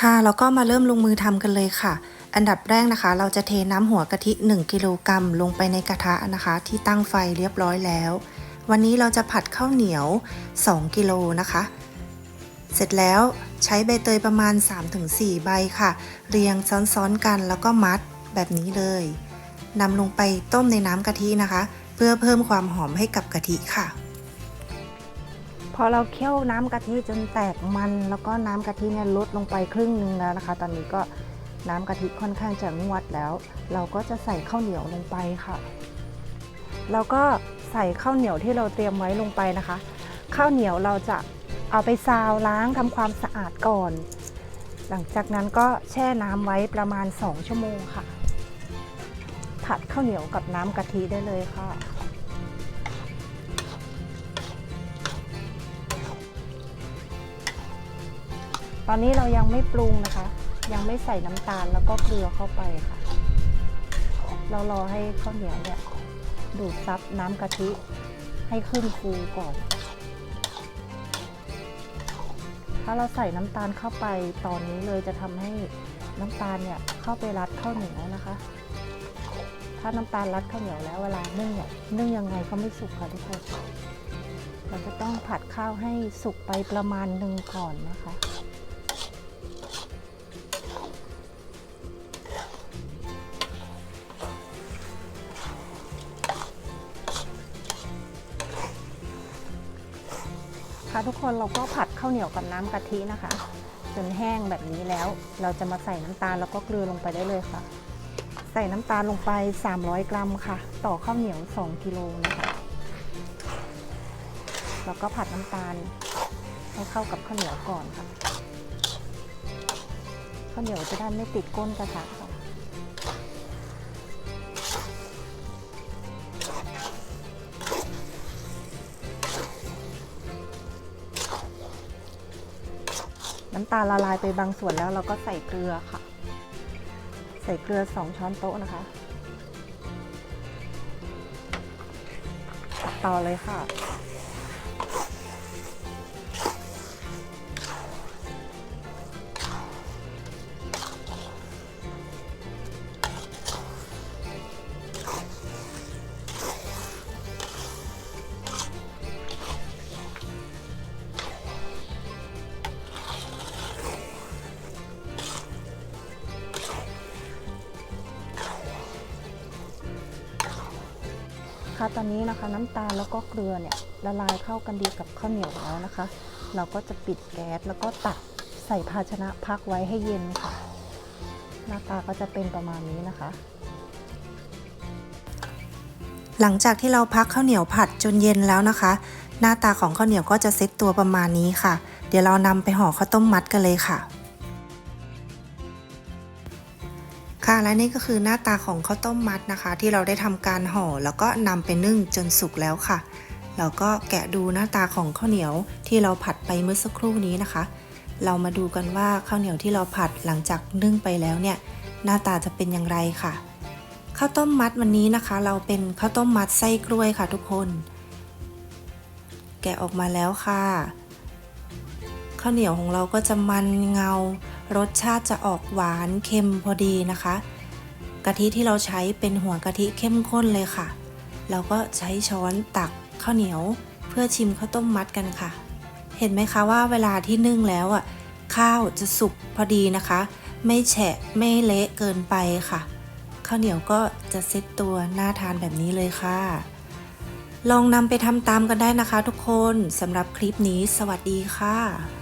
ค่ะแล้วก็มาเริ่มลงมือทำกันเลยค่ะ อันดับแรกนะคะ เราจะเทน้ำหัวกะทิ 1 กิโลกรัมลงไปในกระทะนะคะ ที่ตั้งไฟเรียบร้อยแล้ว วันนี้เราจะผัดข้าวเหนียว 2 กิโลนะคะ เสร็จแล้วใช้ใบเตยประมาณ 3-4 ใบค่ะ เรียงซ้อนๆกันแล้วก็มัดแบบนี้เลยนำลงไปต้มในน้ำกะทินะคะ เพื่อเพิ่มความหอมให้กับกะทิค่ะ อเราเคี่ยวน้ำกะทิจนแตกมันแล้วก็น้ำกะทิเนี่ยลดลงไปครึ่งหนึงแล้วนะคะ ตอนนี้ก็น้ำกะทิค่อนข้างจะงวดแล้ว เราก็จะใส่ข้าวเหนียวลงไปค่ะแล้วก็ใส่ข้าวเหนียวที่เราเตรียมไว้ลงไปนะคะ ข้าวเหนียวเราจะเอาไปซาวล้างทำความสะอาดก่อน หลังจากนั้นก็แช่น้ำไว้ประมาณ 2 ชั่วโมงค่ะ ผัดข้าวเหนียวกับน้ำกะทิได้เลยค่ะ ตอนนี้เรายังไม่ปรุงนะคะ ยังไม่ใส่น้ำตาลแล้วก็เกลือเข้าไปค่ะ เรารอให้ข้าวเหนียวเนี่ย ดูดซับน้ำกะทิให้ขึ้นฟูก่อน ถ้าเราใส่น้ำตาลเข้าไปตอนนี้เลยจะทำให้น้ำตาลเนี่ยเข้าไปรัดข้าวเหนียวนะคะ ถ้าน้ำตาลรัดข้าวเหนียวแล้วเวลานึ่งเนี่ยนึ่งยังไงก็ไม่สุกค่ะทุกคนเราจะต้องผัดข้าวให้สุกไปประมาณหนึ่งก่อนนะคะ ค่ะทุกคนเราก็ผัดข้าวเหนียวกับน้ำกะทินะคะ จนแห้งแบบนี้แล้ว เราจะมาใส่น้ำตาลแล้วก็เกลือลงไปได้เลยค่ะ ใส่น้ำตาลลงไป 300 กรัมค่ะ ต่อข้าวเหนียว 2 กิโลนะคะแล้วก็ผัดน้ำตาลให้เข้ากับข้าวเหนียวก่อนค่ะข้าวเหนียวจะได้ไม่ติดก้นกระทะ น้ำตาลละลายไปบางส่วนแล้วเราก็ใส่เกลือค่ะ ใส่เกลือ 2 ช้อนโต๊ะนะคะต่อเลยค่ะ คะ ตอนนี้นะคะน้ำตาลแล้วก็เกลือเนี่ยละลายเข้ากันดีกับข้าวเหนียวแล้วนะคะ เราก็จะปิดแก๊สแล้วก็ตักใส่ภาชนะพักไว้ให้เย็นค่ะ หน้าตาก็จะเป็นประมาณนี้นะคะ หลังจากที่เราพักข้าวเหนียวผัดจนเย็นแล้วนะคะ หน้าตาของข้าวเหนียวก็จะเซ็ตตัวประมาณนี้ค่ะ เดี๋ยวเรานำไปห่อข้าวต้มมัดกันเลยค่ะ ค่ะ และนี่ก็คือหน้าตาของข้าวต้มมัดนะคะ ที่เราได้ทำการห่อแล้วก็นำไปนึ่งจนสุกแล้วค่ะเราก็แกะดูหน้าตาของข้าวเหนียวที่เราผัดไปเมื่อสักครู่นี้นะคะ เรามาดูกันว่าข้าวเหนียวที่เราผัดหลังจากนึ่งไปแล้วเนี่ย หน้าตาจะเป็นอย่างไรค่ะข้าวต้มมัดวันนี้นะคะ เราเป็นข้าวต้มมัดไส้กล้วยค่ะทุกคน แกะออกมาแล้วค่ะข้าวเหนียวของเราก็จะมันเงา รสชาติจะออกหวานเค็มพอดีนะคะ กะทิที่เราใช้เป็นหัวกะทิเข้มข้นเลยค่ะ เราก็ใช้ช้อนตักข้าวเหนียว เพื่อชิมข้าวต้มมัดกันค่ะ เห็นไหมคะว่าเวลาที่นึ่งแล้วอะข้าวจะสุกพอดีนะคะ ไม่แฉะไม่เละเกินไปค่ะข้าวเหนียวก็จะเซ็ตตัวน่าทานแบบนี้เลยค่ะ ลองนำไปทำตามกันได้นะคะทุกคนสำหรับคลิปนี้สวัสดีค่ะ